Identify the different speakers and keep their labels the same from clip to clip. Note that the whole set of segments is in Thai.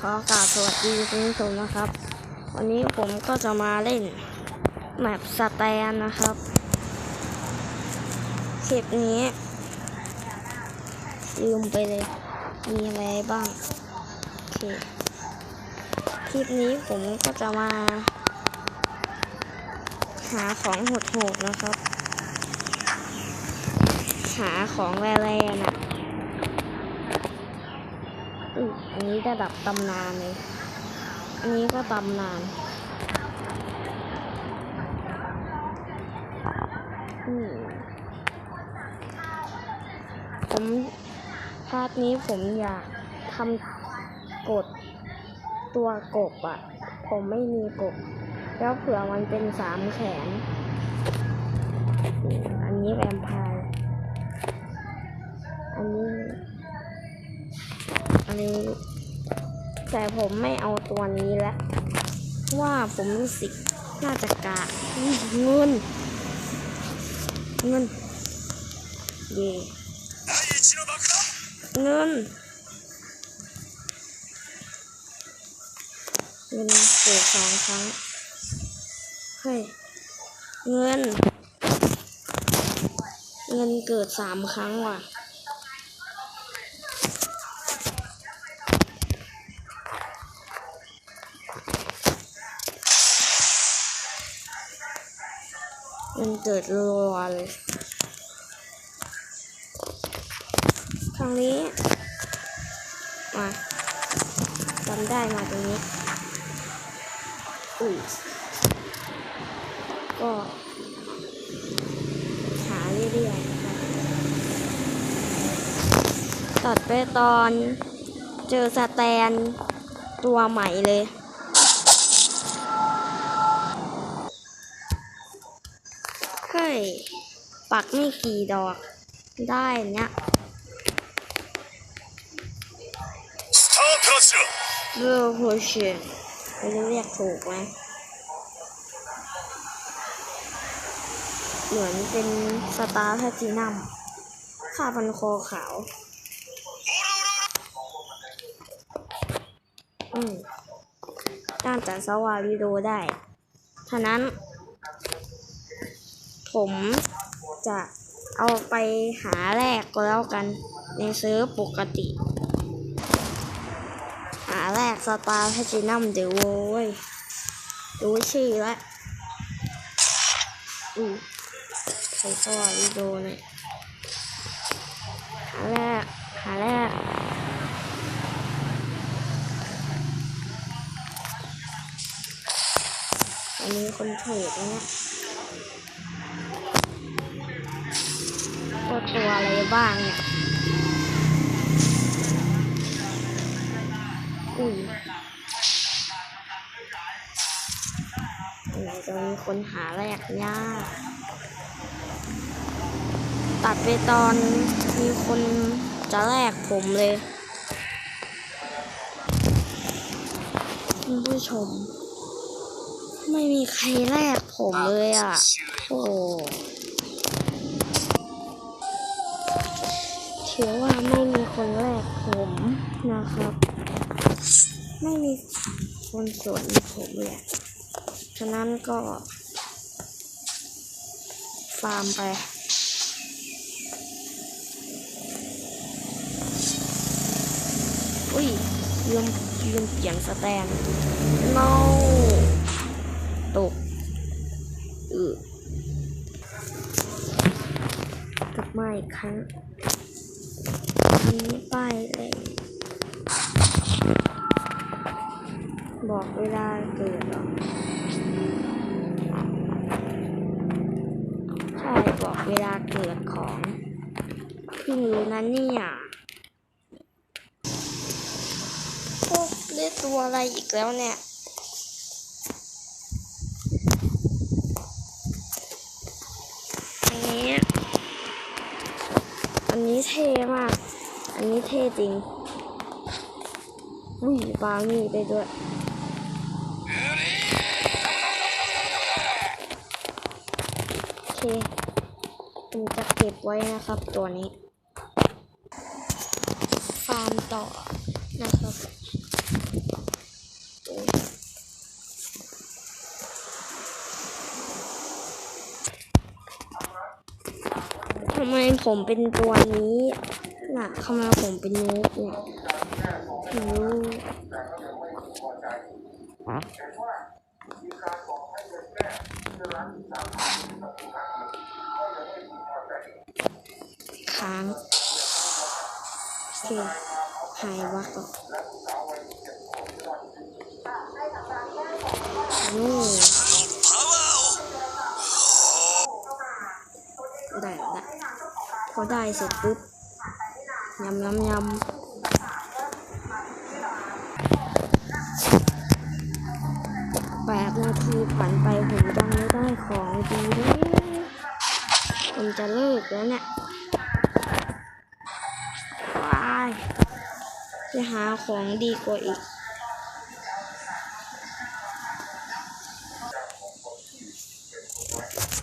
Speaker 1: ขอกราบสวัสดีคุณผู้ชมนะครับ วันนี้ผมก็จะมาเล่นแมปสแตนนะครับคลิปนี้ ลืมไปเลย มีอะไรบ้างโอเคคลิปนี้ผมก็จะมา หาของโหดๆนะครับ หาของแร่ๆนะอื อันนี้ระดับตำนานเลย อันนี้ก็ตำนาน ผมพาร์ทนี้ผมอยากทำกดตัวกบอะผมไม่มีกบ แล้วเผื่อมันเป็นสามแขน อันนี้แวมพร์อันนี้ นี้ แต่ผมไม่เอาตัวนี้แล้วว่าผมรู้สึกน่าจะกะเงินเงินเย่เงินเงินเกิดสองครั้งเฮ้ยเงิน เงินเกิดสามครั้งว่ะ มันเกิดรัวๆเลยทางนี้ มาจำได้มาตรงนี้อุ้ยก็หาเรื่อยๆนะครับตัดไปตอนเจอสแตนตัวใหม่เลย เฮ้ย ปักไม่กี่ดอก ได้เนี้ยเรือหัวเชียงไม่รู้เรียกถูกไหมเหมือนเป็นสตาร์แพทินัมค่าพันคอขาว อืมน่าจะสวาริโดได้ท่านั้น ผมจะเอาไปหาแรกก็แล้วกัน ในเซิร์ฟปกติ หาแรกสตาร์แพจินัมเดี๋ยวโว้ยรู้ชื่อแล้วอือใส่สวาริโดเนี่ยหาแรก หาแรกอันนี้คนเทรดนะเนี่ย ตัวอะไรบ้างเนี่ย อุ้ยไหนจะมีคนหาแรกยากตัดไปตอนมีคนจะแลกผมเลยคุณผู้ชม ไม่มีใครแลกผมเลยอะ โอ้ ถือว่าไม่มีคนแลกผมนะครับ ไม่มีคนสวนผมเลยฉะนั้นก็ ฟาร์มไปอุ้ยลืมลืมเปลี่ยนสแตน no ตกอือกลับมาอีกครั้ง นนี้ป้ายเลย บอกเวลาเกิดเหรอใช่บอกเวลาเกิดของเพิ่งรู้นะเนี่ยพวกเรียกตัวอะไรอีกแล้วเนี่ยอันนี้อันนี้เท่มาก อันนี้เท่จริง อุ้ยปามีไปด้วยโอเคผมจะเก็บไว้นะครับตัวนี้ ฟาร์มต่อนะครับทำไมผมเป็นตัวนี้ น่ะเข้ามาผมเป็นนูบเนี่ยโอ้ค้างโอเคหายวักออกนี่ได้ละพอได้เสร็จปุ๊บ ยำยำยำแปดนาทีผ่านไปผมยังไม่ได้ของดีเลยผมจะเลิกแล้วเนี่ยว้ายจะหาของดีกว่าอีก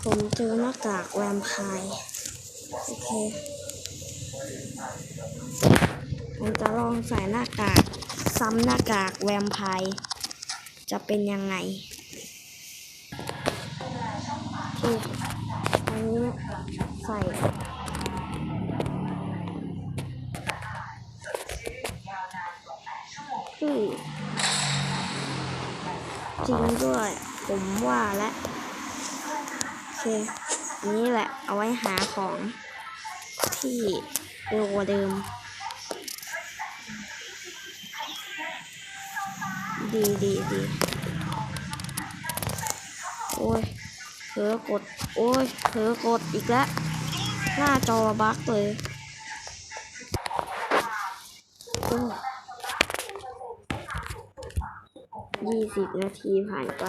Speaker 1: ผมเจอหน้ากากแวมไพร์โอเค ผมจะลองใส่หน้ากาก ซ้ำหน้ากากแวมไพร์จะเป็นยังไงที่อันนี้ใส่อือจริงด้วย ผมว่าแล้วโอเคนี่แหละเอาไว้หาของที่ เร็วกว่าเดิม ดีดีดีโอ้ยเผลอกด โอ้ยเผลอกดอีกแล้ว หน้าจอบั๊กเลยยี่สิบนาทีผ่านไป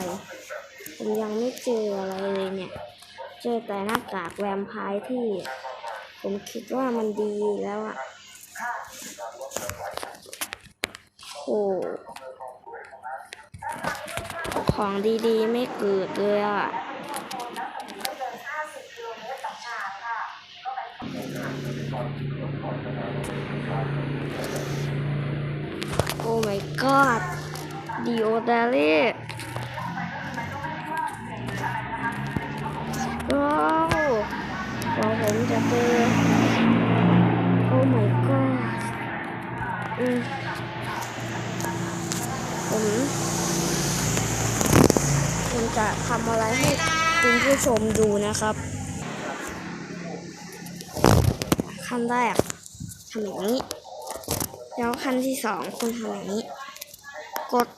Speaker 1: ผมยังไม่เจออะไรเลยเนี่ย เจอแต่หน้ากากแวมไพร์ที่ ผมคิดว่ามันดีแล้วอะโอ้ของดีๆ ไม่เกิดเลยอะโอ้ my god ดีโอเดลี่ ว่าผมจะเจอโอ้ my god อืมผมผมจะทำอะไรให้คุณผู้ชมดูนะครับขั้นแรกทำอย่างนี้ แล้วขั้นที่สองคุณทำอย่างนี้ กด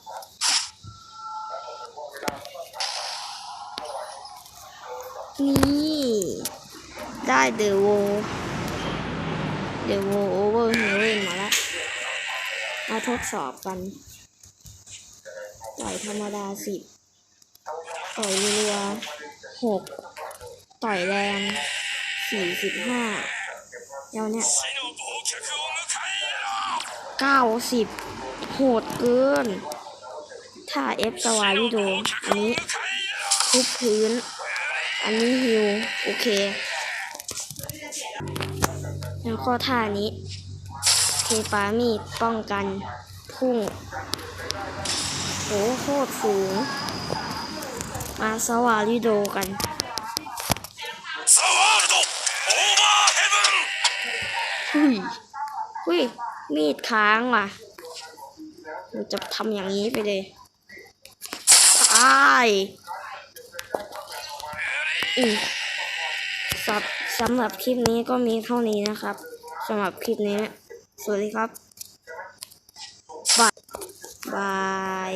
Speaker 1: นี่ เดวโวเดวโวโอเวอร์เฮเวนมาแล้วมาทดสอบกัน ต่อยธรรมดาสิบต่อยรัวหกต่อยแรงสี่สิบห้าเดี๋ยวเนี่ยเก้าสิบโหดเกิน ถ้าเอฟสวายวิดูอันนี้ทุบพื้น อันนี้ฮิว โอเค ข้อท่านี้เคปามีป้องกัน พุ่งโหโคตรสูง มาสวาริโดกัน
Speaker 2: สวาริโดโอมาเฮเวน
Speaker 1: หุยหุยมีดค้างว่ะมันจะทำอย่างนี้ไปเลยตายอือสับ สำหรับคลิปนี้ก็มีเท่านี้นะครับสำหรับคลิปนี้ สวัสดีครับบายบาย